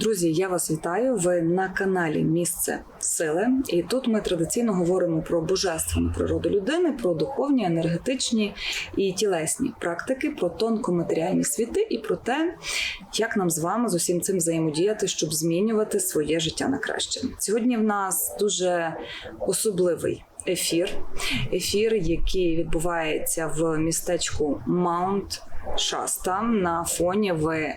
Друзі, я вас вітаю. Ви на каналі Місце Сили. І тут ми традиційно говоримо про божественну природу людини, про духовні, енергетичні і тілесні практики, про тонкоматеріальні світи і про те, як нам з вами з усім цим взаємодіяти, щоб змінювати своє життя на краще. Сьогодні в нас дуже особливий. Ефір, ефір, який відбувається в містечку Маунт Шаста. На фоні ви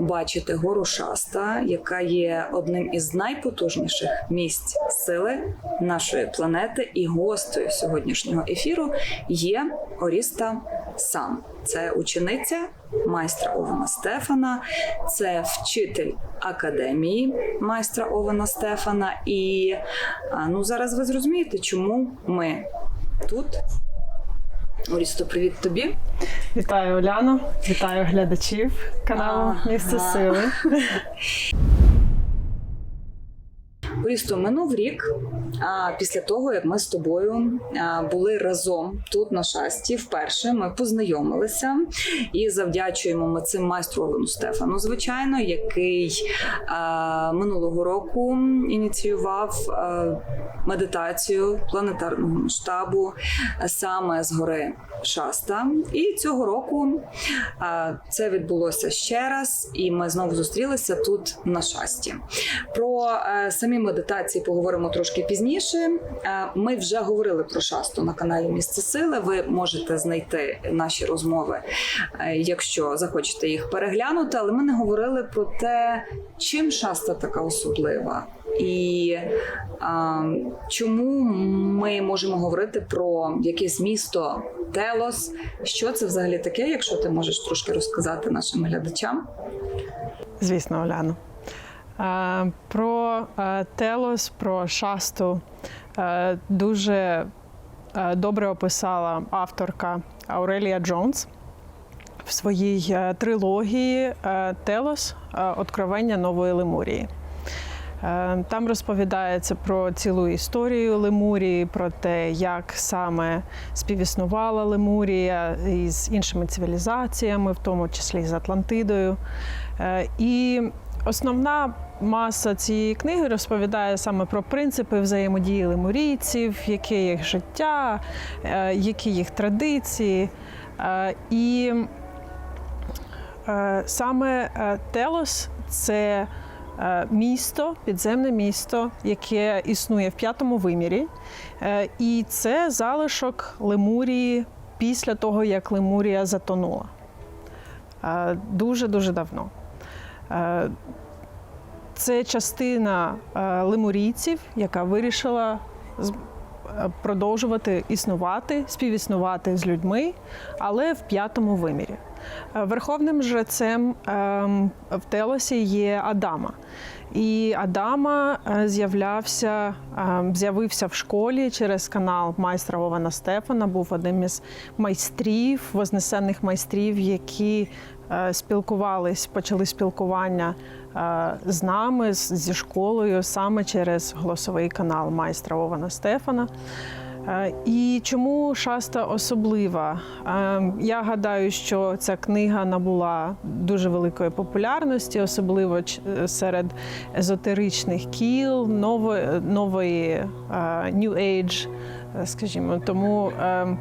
бачите гору Шаста, яка є одним із найпотужніших місць сили нашої планети. І гостею сьогоднішнього ефіру є Оріста Сам. Це учениця майстра Овена Стефана, це вчитель академії майстра Овена Стефана. І ну зараз ви зрозумієте, чому ми тут. Орісто, привіт тобі. Вітаю Оляну, вітаю глядачів каналу. Місце Сили. Орісто, минув рік а, після того, як ми з тобою а, були разом тут на шасті. Вперше ми познайомилися і завдячуємо ми цим майстру Олену Стефану, звичайно, який а, минулого року ініціював а, медитацію планетарного масштабу саме з гори Шаста. І цього року а, це відбулося ще раз, і ми знову зустрілися тут на шасті. Про е, самі медитації поговоримо трошки пізніше. Е, ми вже говорили про шасту на каналі Місце Сили. Ви можете знайти наші розмови, е, якщо захочете їх переглянути. Але ми не говорили про те, чим шаста така особлива. І а, чому ми можемо говорити про якесь місто Телос? Що це взагалі таке, якщо ти можеш трошки розказати нашим глядачам? Звісно, Оляну. Про Телос, про шасту дуже добре описала авторка Аурелія Джонс в своїй е, трилогії е, Телос е, Откровення нової Лемурії. Там розповідається про цілу історію Лемурії, про те, як саме співіснувала Лемурія із іншими цивілізаціями, в тому числі з Атлантидою. І основна маса цієї книги розповідає саме про принципи взаємодії лемурійців, яке їх життя, е, які їх традиції. Е, І Е, Саме Телос це місто, підземне місто, яке існує в п'ятому вимірі. І це залишок Лемурії після того, як Лемурія затонула. Дуже-дуже давно. Е, Це частина е, лемурійців, яка вирішила е, продовжувати існувати, співіснувати з людьми, але в п'ятому вимірі. Верховним жрецем ем, в Телосі є Адама. І Адама з'являвся, ем, з'явився в школі через канал майстра Ована Стефана, був одним із майстрів, вознесених майстрів, які спілкувались, почали спілкування е, з нами, зі школою, саме через голосовий канал майстра Ована Стефана. Е, І чому шаста особлива? Е, Я гадаю, що ця книга набула дуже великої популярності, особливо е, серед езотеричних кіл, нової, нової е, New Age, е, скажімо. Тому е,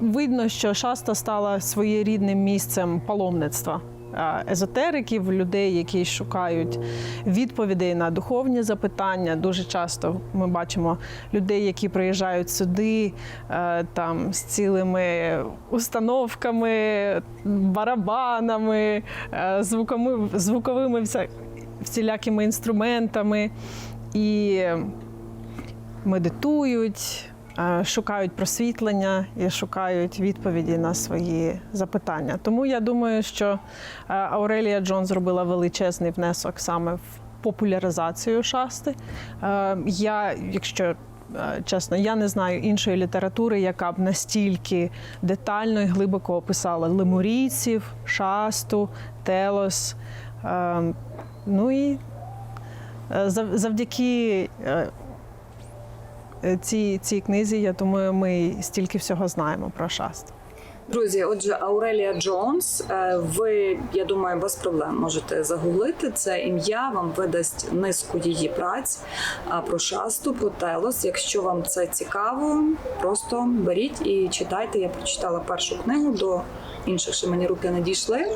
видно, що шаста стала своєрідним місцем паломництва. е, Езотериків, людей, які шукають відповідей на духовні запитання. Дуже часто ми бачимо людей, які приїжджають сюди е, там з цілими установками, барабанами, е, звуковими, звуковими всілякими інструментами і медитують, шукають просвітлення і шукають відповіді на свої запитання. Тому я думаю, що е, Аурелія Джон зробила величезний внесок саме в популяризацію шасти. Е, Я, якщо е, чесно, я не знаю іншої літератури, яка б настільки детально і глибоко описала лемурійців, шасту, телос. Е, Ну і е, завдяки е, е, цій, цій книзі, я думаю, ми стільки всього знаємо про шасту. Друзі, отже, Аурелія Джонс. е, Ви, я думаю, без проблем можете загуглити це ім'я. Вам видасть низку її праць про шасту, про телос. Якщо вам це цікаво, просто беріть і читайте. Я прочитала першу книгу до інших, ще мені руки не дійшли.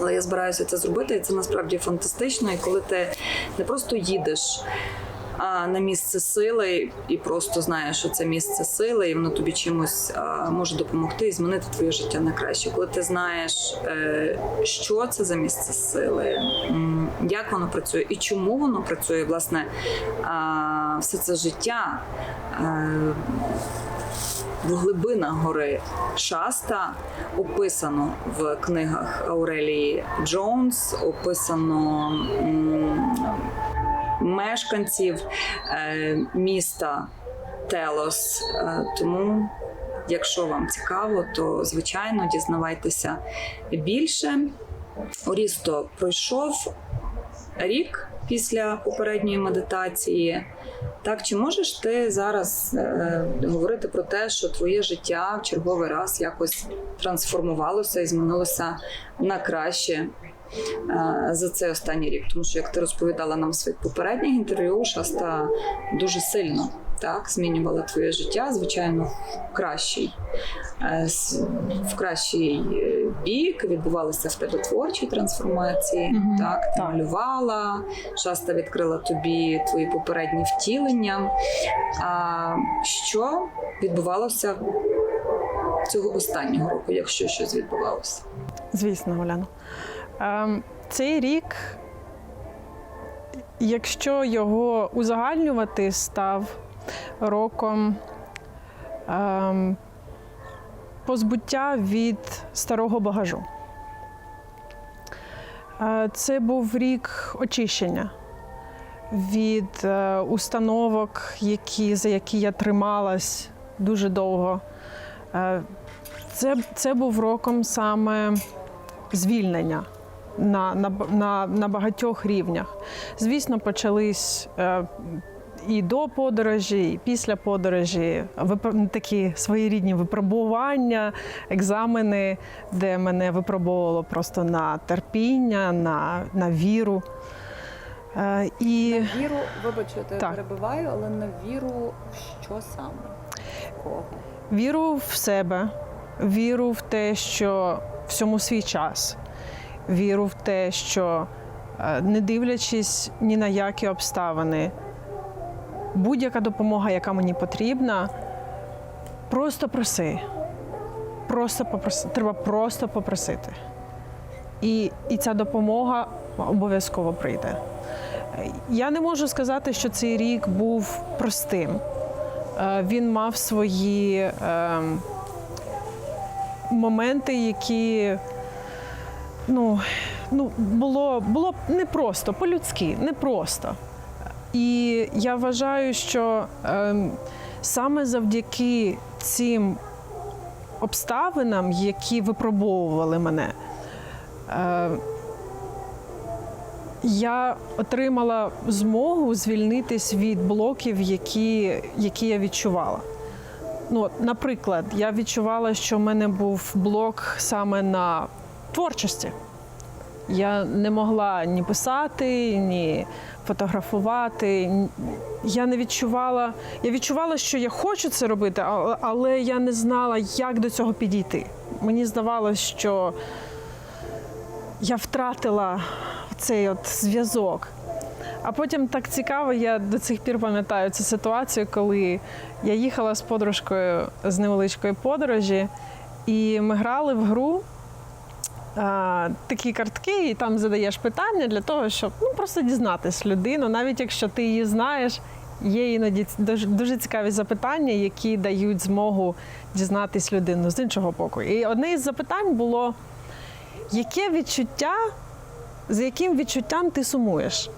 Але я збираюся це зробити, і це насправді фантастично. І коли ти не просто їдеш на місце сили і просто знаєш, що це місце сили, і воно тобі чимось може допомогти і змінити твоє життя на краще. Коли ти знаєш, е, що це за місце сили, як воно працює і чому воно працює, власне, все це життя. е, в глибинах гори Шаста описано в книгах Аурелії Джонс, описано мешканців е, міста Телос. Е, тому, якщо вам цікаво, то звичайно дізнавайтеся більше. Орісто пройшов рік після попередньої медитації. Так, чи можеш ти зараз е, говорити про те, що твоє життя в черговий раз якось трансформувалося і змінилося на краще за цей останній рік? Тому що, як ти розповідала нам в своїх попередніх інтерв'ю, Шаста дуже сильно так змінювала твоє життя, звичайно, в кращий, е, в кращий е, бік. Відбувалися в тебе творчі трансформації. Мгм. Так, ти Так. малювала, Шаста відкрила тобі твої попередні втілення. А що відбувалося цього останнього року, якщо щось відбувалося? Звісно, Оляно. Ем, цей рік, якщо його узагальнювати, став роком ем, позбуття від старого багажу. Е, Це був рік очищення від е, установок, які, за які я трималась дуже довго. Е, Це, це був роком саме звільнення на, на, на, на багатьох рівнях. Звісно, почались е, і до подорожі, і після подорожі такі своєрідні випробування, екзамени, де мене випробовувало просто на терпіння, на, на віру. Е, і Віру, вибач, я перебиваю, але на віру в що саме? Кого? Віру в себе, віру в те, що всьому свій час, віру в те, що е, не дивлячись ні на які обставини, будь-яка допомога, яка мені потрібна, просто проси. Просто попроси. Треба просто попросити. І, і ця допомога обов'язково прийде. Я не можу сказати, що цей рік був простим. Е, Він мав свої е, моменти, які ну, ну, було, було непросто, по-людськи, непросто. І я вважаю, що е, саме завдяки цим обставинам, які випробовували мене, е, я отримала змогу звільнитись від блоків, які, які я відчувала. Ну, наприклад, я відчувала, що в мене був блок саме на творчості. Я не могла ні писати, ні фотографувати. Я не відчувала. Я відчувала, що я хочу це робити, але- я не знала, як до цього підійти. Мені здавалось, що я втратила цей от зв'язок. А потім так цікаво, я до цих пір пам'ятаю цю ситуацію, коли я їхала з подружкою з невеличкої подорожі, і ми грали в гру а, такі картки, і там задаєш питання для того, щоб ну, просто дізнатись людину, навіть якщо ти її знаєш. Є іноді дуже, цікаві запитання, які дають змогу дізнатись людину з іншого боку. І одне із запитань було: яке відчуття, за яким відчуттям ти сумуєш?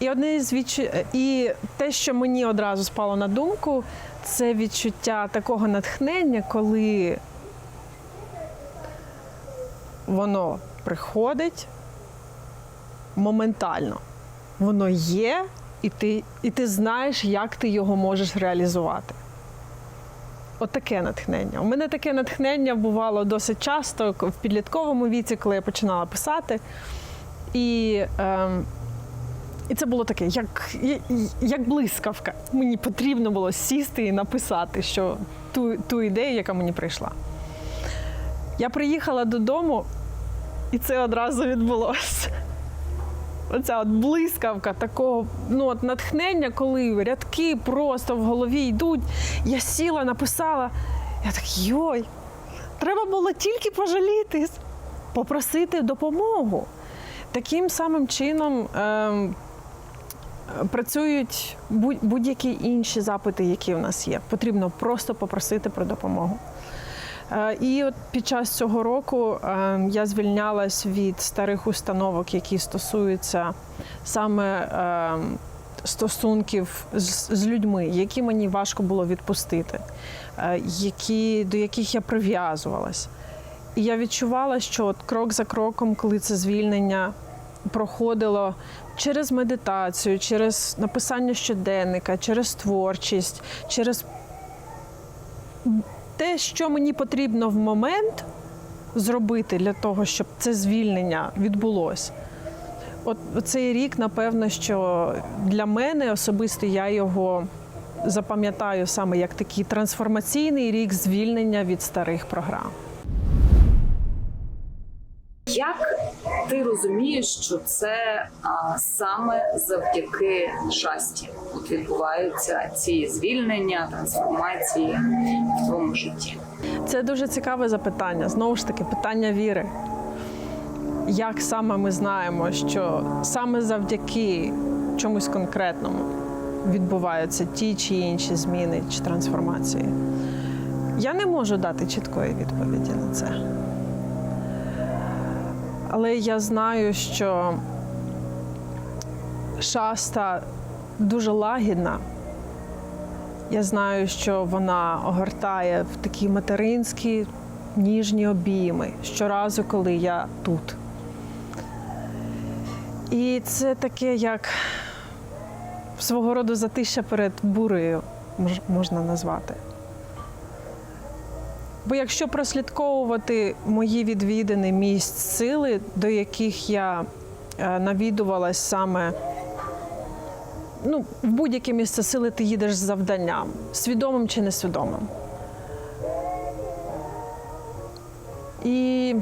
І одне із відчу... і те, що мені одразу спало на думку, це відчуття такого натхнення, коли воно приходить моментально. Воно є, і ти, і ти знаєш, як ти його можеш реалізувати. отаке натхнення. У мене таке натхнення бувало досить часто в підлітковому віці, коли я починала писати. І, ем, і це було таке, як, як блискавка. Мені потрібно було сісти і написати що ту, ту ідею, яка мені прийшла. Я приїхала додому, і це одразу відбулося. Оця от блискавка такого ну, от натхнення, коли рядки просто в голові йдуть. Я сіла, написала. Я так, йой, треба було тільки пожалітись, попросити допомогу. Таким самим чином ем, працюють будь- будь-які інші запити, які в нас є. Потрібно просто попросити про допомогу. Е, І от під час цього року е, я звільнялась від старих установок, які стосуються саме е, стосунків з, людьми, які мені важко було відпустити, які, до яких я прив'язувалась. І я відчувала, що от крок за кроком, коли це звільнення проходило через медитацію, через написання щоденника, через творчість, через те, що мені потрібно в момент зробити для того, щоб це звільнення відбулося. От цей рік, напевно, що для мене особисто я його запам'ятаю саме як такий трансформаційний рік звільнення від старих програм. Як ти розумієш, що це а, саме завдяки шасті от відбуваються ці звільнення, трансформації в твоєму житті? Це дуже цікаве запитання. Знову ж таки, питання віри. Як саме ми знаємо, що саме завдяки чомусь конкретному відбуваються ті чи інші зміни чи трансформації? Я не можу дати чіткої відповіді на це. Але я знаю, що шаста дуже лагідна, я знаю, що вона огортає в такі материнські ніжні обійми щоразу, коли я тут. І це таке, як свого роду затища перед бурею можна назвати. Бо якщо прослідковувати мої відвідини місць сили, до яких я е, навідувалась саме ну, в будь-яке місце сили ти їдеш з завданням, свідомим чи несвідомим. І,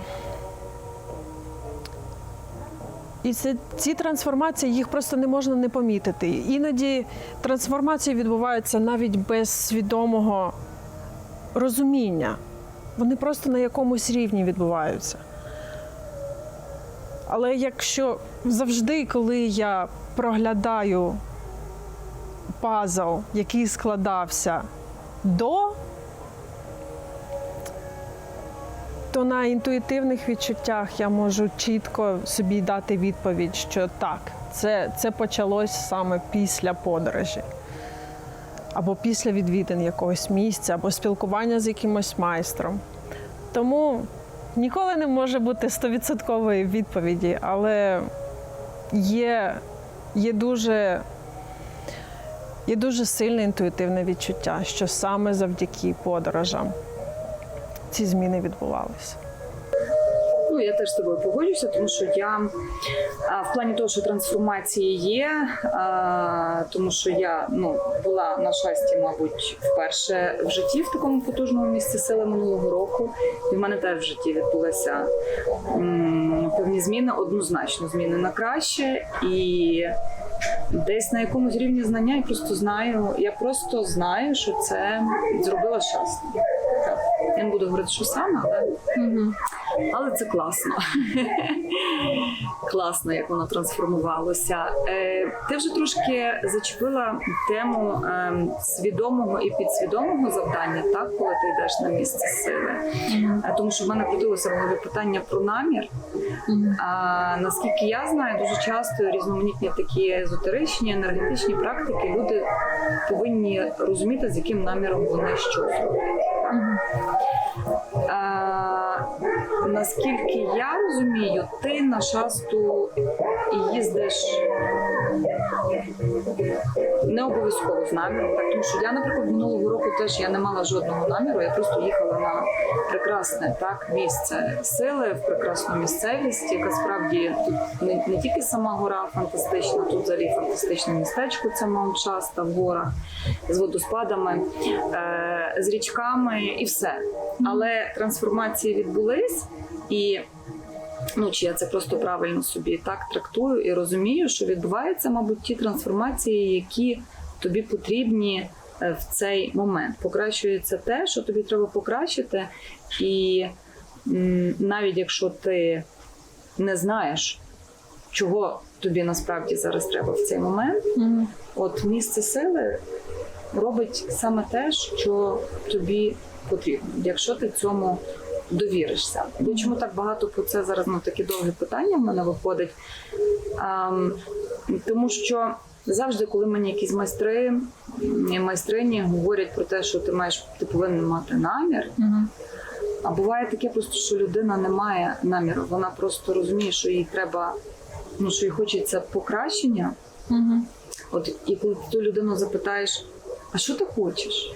і це, ці трансформації їх просто не можна не помітити. Іноді трансформації відбуваються навіть без свідомого розуміння. Вони просто на якомусь рівні відбуваються. Але якщо завжди, коли я проглядаю пазл, який складався до, то на інтуїтивних відчуттях я можу чітко собі дати відповідь, що так, це, це почалось саме після подорожі. Або після відвідин якогось місця, або спілкування з якимось майстром. Тому ніколи не може бути стовідсоткової відповіді, але є, є дуже Є дуже сильне інтуїтивне відчуття, що саме завдяки подорожам ці зміни відбувалися. Ну, я теж з тобою погоджуюся, тому що я в плані того, що трансформації є, тому що я ну, була на шасті, мабуть, вперше в житті в такому потужному місці сили минулого року. І в мене теж в житті відбулися певні зміни, однозначно зміни на краще. І десь на якомусь рівні знання я просто знаю, я просто знаю, що це зробила шаста. Я не буду говорити, що саме, але. Але це класно. класно, як воно трансформувалося. Е, ти вже трошки зачепила тему е, свідомого і підсвідомого завдання, так, коли ти йдеш на місце сили. Е, тому що в мене крутилося в голові питання про намір. А, наскільки я знаю, дуже часто різноманітні такі езотеричні, енергетичні практики люди повинні розуміти, з яким наміром вони що зроблять. А, наскільки я розумію, ти на шасту їздиш Не обов'язково з наміром, тому що я, наприклад, минулого року теж я не мала жодного наміру. Я просто їхала на прекрасне так місце сили в прекрасну місцевість, яка справді тут не, не тільки сама гора фантастична, тут взагалі фантастичне містечко. Це Маунт Шаста в горах з водоспадами, е, з річками і все. Але трансформації відбулись і. Ну, чи я це просто правильно собі так трактую і розумію, що відбуваються, мабуть, ті трансформації, які тобі потрібні е, в цей момент. Покращується те, що тобі треба покращити, і навіть якщо ти не знаєш, чого тобі насправді зараз треба в цей момент, от місце сили робить саме те, що тобі потрібно, якщо ти цьому довіришся. Я чому так багато про це зараз ну, такі довгі питання в мене виходить? Ам, тому що завжди, коли мені якісь майстри і майстрині говорять про те, що ти маєш, ти повинен мати намір. А буває таке просто, що людина не має наміру. Вона просто розуміє, що їй треба, ну що їй хочеться покращення. От і коли ти ту людину запитаєш, а що ти хочеш?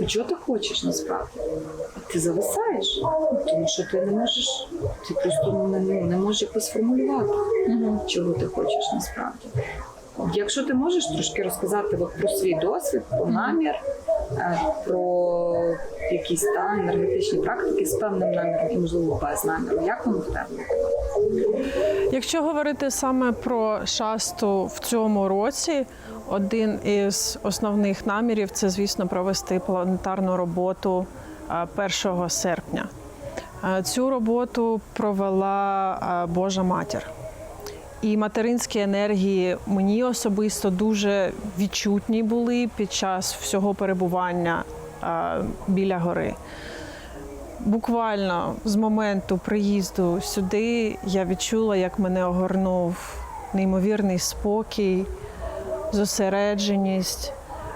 А чого ти хочеш насправді? Ти зависаєш, тому що ти не можеш, ти просто не, ну, не можеш якось сформулювати, чого ти хочеш насправді. Якщо ти можеш трошки розказати от про свій досвід, про намір, е, про якісь та, енергетичні практики з певним наміром і можливо без наміру, як воно в тебе? Якщо говорити саме про шасту в цьому році, один із основних намірів це, звісно, провести планетарну роботу 1 серпня. Цю роботу провела Божа матір. І материнські енергії мені особисто дуже відчутні були під час всього перебування біля гори. Буквально з моменту приїзду сюди я відчула, як мене огорнув неймовірний спокій, зосередженість,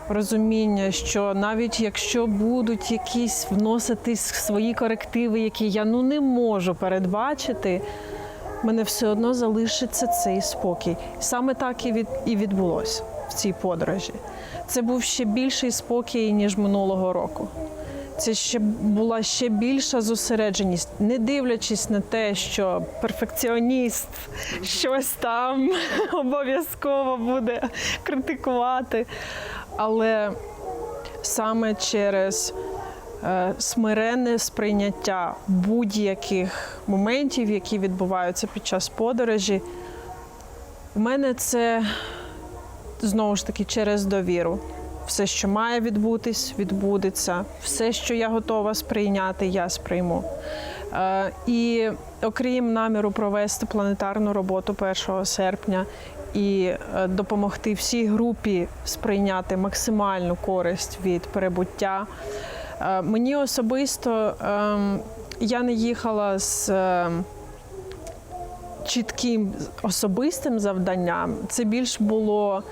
розуміння, що навіть якщо будуть якісь вноситись свої корективи, які я ну не можу передбачити, мене все одно залишиться цей спокій. Саме так і від і відбулося в цій подорожі. Це був ще більший спокій ніж минулого року. Це ще була ще більша зосередженість, не дивлячись на те, що перфекціоніст щось там обов'язково буде критикувати. Але саме через е, смиренне сприйняття будь-яких моментів, які відбуваються під час подорожі, в мене це знову ж таки через довіру. Все, що має відбутись, відбудеться. Все, що я готова сприйняти, я сприйму. Е, і окрім наміру провести планетарну роботу 1 серпня і е, допомогти всій групі сприйняти максимальну користь від перебуття. е, Мені особисто ем, я не їхала з. ем, чітким особистим завданням. Це більш було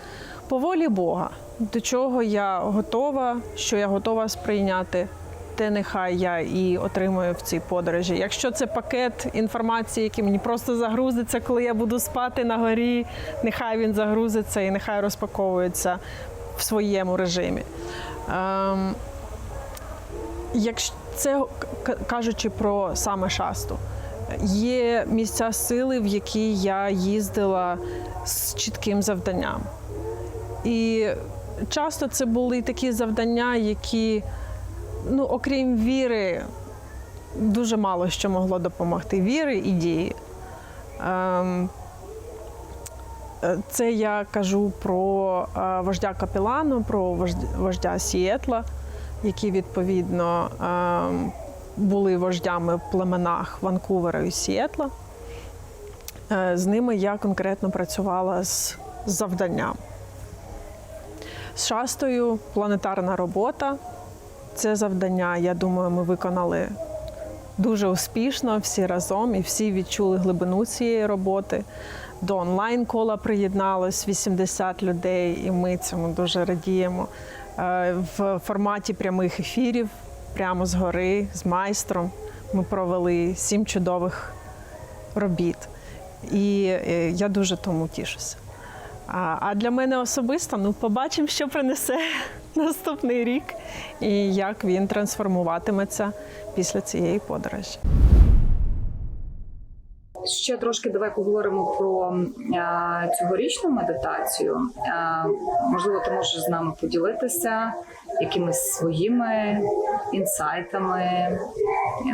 по волі Бога, до чого я готова, що я готова сприйняти. Те нехай я і отримую в цій подорожі. Якщо це пакет інформації, який мені просто загрузиться, коли я буду спати на горі, нехай він загрузиться і нехай розпаковується в своєму режимі. Ем, якщо це кажучи про саме шасту, є місця сили, в які я їздила з чітким завданням. І часто це були такі завдання, які, ну, окрім віри, дуже мало що могло допомогти. Віри і дії. Ем, це я кажу про е, вождя Капілану, про вождя- Сієтла, які відповідно ем, були вождями в племенах Ванкувера і Сіетла. Е, З ними я конкретно працювала з завданням. З шастою планетарна робота. Це завдання, я думаю, ми виконали дуже успішно всі разом і всі відчули глибину цієї роботи. До онлайн-кола приєдналось 80 людей, і ми цьому дуже радіємо. Е, В форматі прямих ефірів, прямо з гори, з майстром. Ми провели сім чудових робіт. І е, я дуже тому тішуся. А, а для мене особисто, ну, побачимо, що принесе наступний рік і як він трансформуватиметься після цієї подорожі. Ще трошки давай поговоримо про а, цьогорічну медитацію. А, можливо, ти можеш з нами поділитися якимись своїми інсайтами,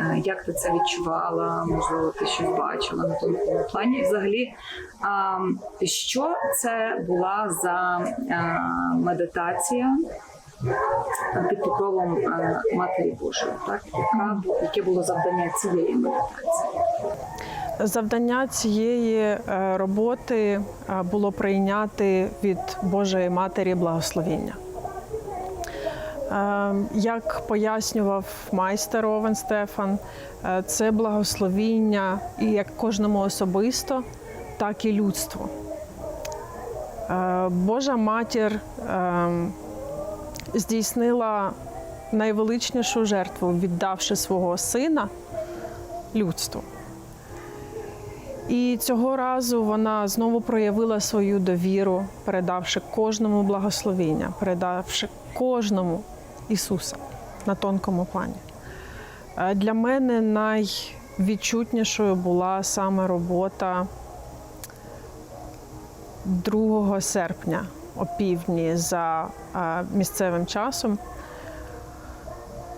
а, як ти це відчувала, можливо, ти щось бачила на тонкому плані. Взагалі, а, що це була за а, медитація? Під покровом Матері Божої, так яка яке було завдання цієї медитації? Завдання цієї е, роботи е, було прийняти від Божої Матері благословіння. Е, Як пояснював майстер Овен Стефан, е, це благословіння і як кожному особисто, так і людству. Божа матір е, здійснила найвеличнішу жертву, віддавши свого сина людству. І цього разу вона знову проявила свою довіру, передавши кожному благословіння, передавши кожному Ісуса на тонкому плані. Е, Для мене найвідчутнішою була саме робота 2 серпня опівдні за е, місцевим часом,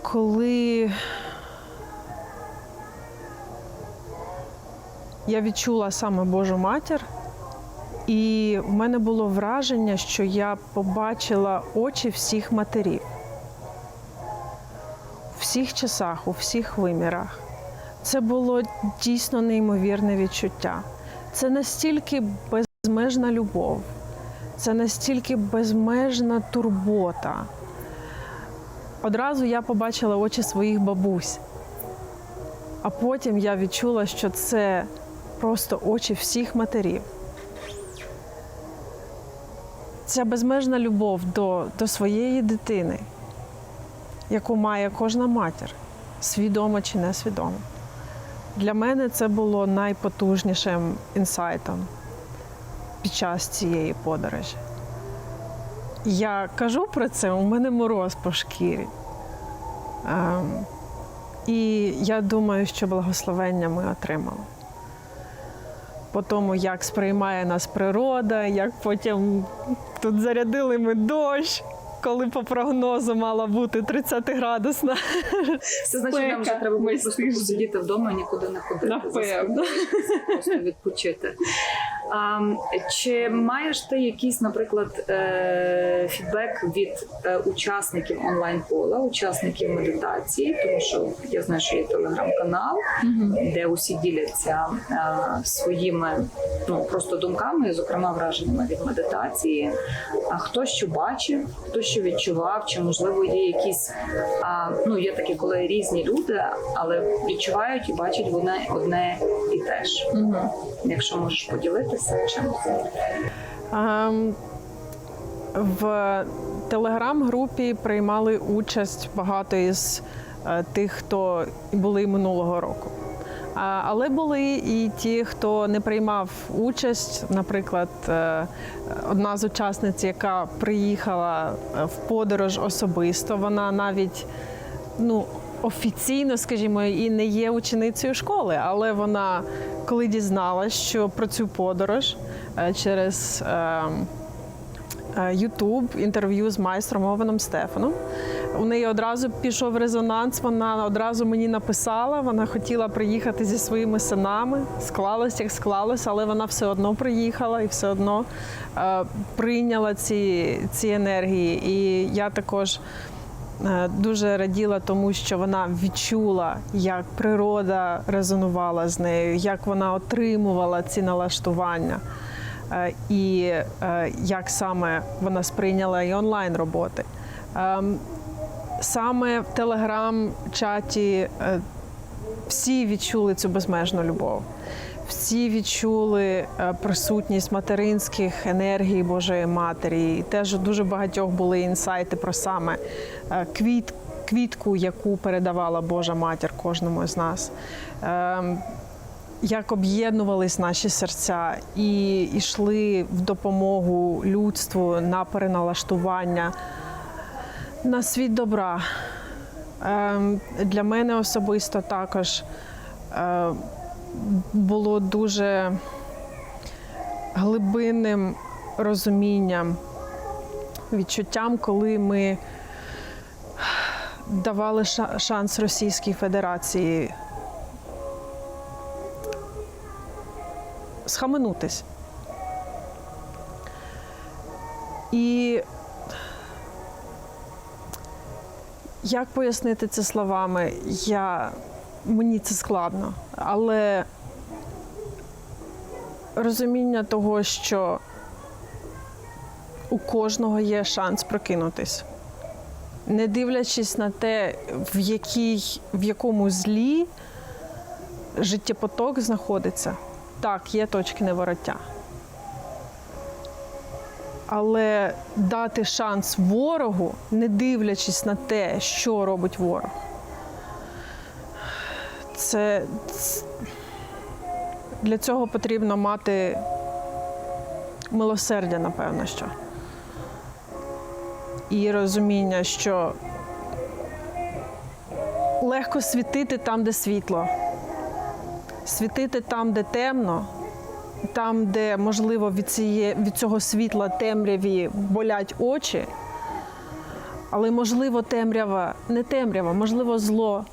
коли я відчула саме Божу матір, і в мене було враження, що я побачила очі всіх матерів. У всіх часах, у всіх вимірах. Це було дійсно неймовірне відчуття. Це настільки безмежна любов, це настільки безмежна турбота. Одразу я побачила очі своїх бабусь. А потім я відчула, що це просто очі всіх матерів. Ця безмежна любов до, до своєї дитини, яку має кожна матір, свідомо чи несвідомо. Для мене це було найпотужнішим інсайтом під час цієї подорожі. Я кажу про це, у мене мороз по шкірі. Ем, і я думаю, що благословення ми отримали. По тому, як сприймає нас природа, як потім тут зарядили ми дощ, коли по прогнозу мала бути 30 градусна. Це значить, нам вже треба було просто сидіти вдома нікуди не ходити. Напевно. Просто відпочити. А, чи маєш ти якийсь, наприклад, е, фідбек від е, учасників онлайн-кола, учасників медитації? Тому що я знаю, що є телеграм-канал, де усі діляться е, своїми ну, просто думками, зокрема враженнями від медитації. А хто що бачив, хто що відчував, чи можливо є якісь а, ну є такі, коли різні люди, але відчувають і бачать вони одне і те ж. Якщо можеш поділитися чимось. Ем, В телеграм-групі приймали участь багато із е, тих, хто були минулого року. Але були і ті, хто не приймав участь. Наприклад, е, одна з учасниць, яка приїхала е, в подорож особисто, вона навіть ну, офіційно, скажімо, і не є ученицею школи, але вона, коли дізналась, що про цю подорож е, через Ютуб інтерв'ю з майстром Овеном Стефаном. У неї одразу пішов резонанс. Вона одразу мені написала. Вона хотіла приїхати зі своїми синами. Склалось, як склалось, але вона все одно приїхала і все одно е, прийняла ці, ці енергії. І я також е, дуже раділа тому, що вона відчула, як природа резонувала з нею, як вона отримувала ці налаштування. Е, І е, як саме вона сприйняла і онлайн роботи. Ем, Саме в телеграм-чаті е, всі відчули цю безмежну любов. Всі відчули е, присутність материнських енергій Божої Матері. І теж дуже багатьох були інсайти про саме е, квіт, квітку, яку передавала Божа Матір кожному з нас. Ем, як об'єднувались наші серця і йшли в допомогу людству на переналаштування на світ добра. Ем, Для мене особисто також е, було дуже глибинним розумінням, відчуттям, коли ми давали шанс Російській Федерації схаменутись. І як пояснити це словами? Я, мені це складно, але розуміння того, що у кожного є шанс прокинутись. Не дивлячись на те, в, якій, в якому злі життєпоток знаходиться. Так, є точки невороття. Але дати шанс ворогу, не дивлячись на те, що робить ворог. Це, для цього потрібно мати милосердя, напевно, що. І розуміння, що легко світити там, де світло, світити там, де темно, там, де, можливо, від, ціє, від цього світла темряві болять очі, але, можливо, темрява, не темрява, можливо, зло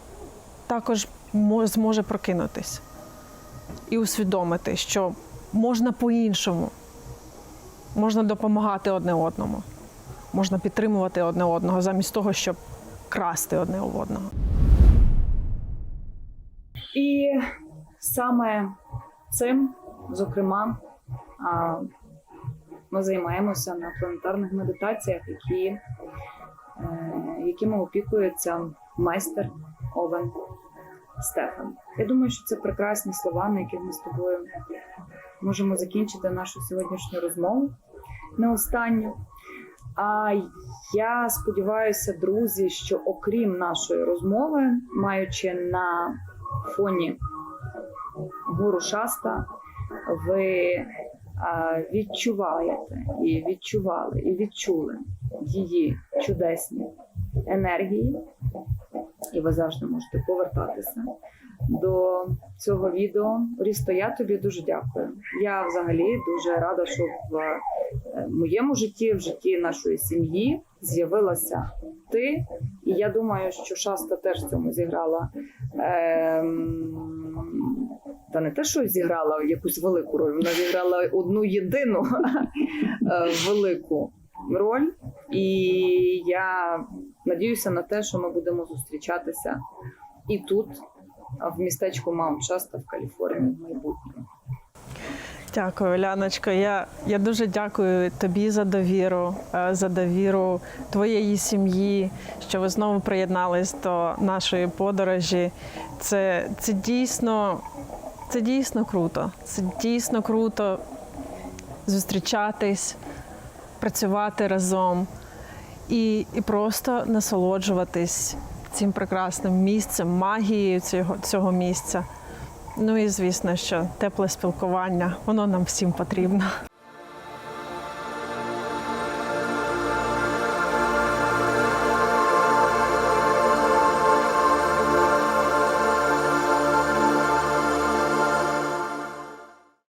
також зможе прокинутись і усвідомити, що можна по-іншому, можна допомагати одне одному, можна підтримувати одне одного, замість того, щоб красти одне у одного. І саме цим, зокрема, ми займаємося на планетарних медитаціях, які, е, якими опікується майстер Овен Стефан. Я думаю, що це прекрасні слова, на яких ми з тобою можемо закінчити нашу сьогоднішню розмову. Не останню. А я сподіваюся, друзі, що окрім нашої розмови, маючи на фоні гуру Шаста, ви відчуваєте і відчували, і відчули її чудесні енергії, і ви завжди можете повертатися до цього відео. Рісто, я тобі дуже дякую. Я взагалі дуже рада, що в е, моєму житті, в житті нашої сім'ї з'явилася ти. І я думаю, що Шаста теж в цьому зіграла. Ем, та не те, що зіграла якусь велику роль, вона зіграла одну єдину е, велику роль. І я надіюся на те, що ми будемо зустрічатися і тут, в містечку Маунт Шаста в Каліфорнії в майбутньому. Дякую, Ляночко. Я, я дуже дякую тобі за довіру, е, за довіру твоєї сім'ї, що ви знову приєднались до нашої подорожі. Це, це дійсно, це дійсно круто. Це дійсно круто зустрічатись, працювати разом і, і просто насолоджуватись цим прекрасним місцем, магією цього, цього місця. Ну і звісно, що тепле спілкування, воно нам всім потрібно.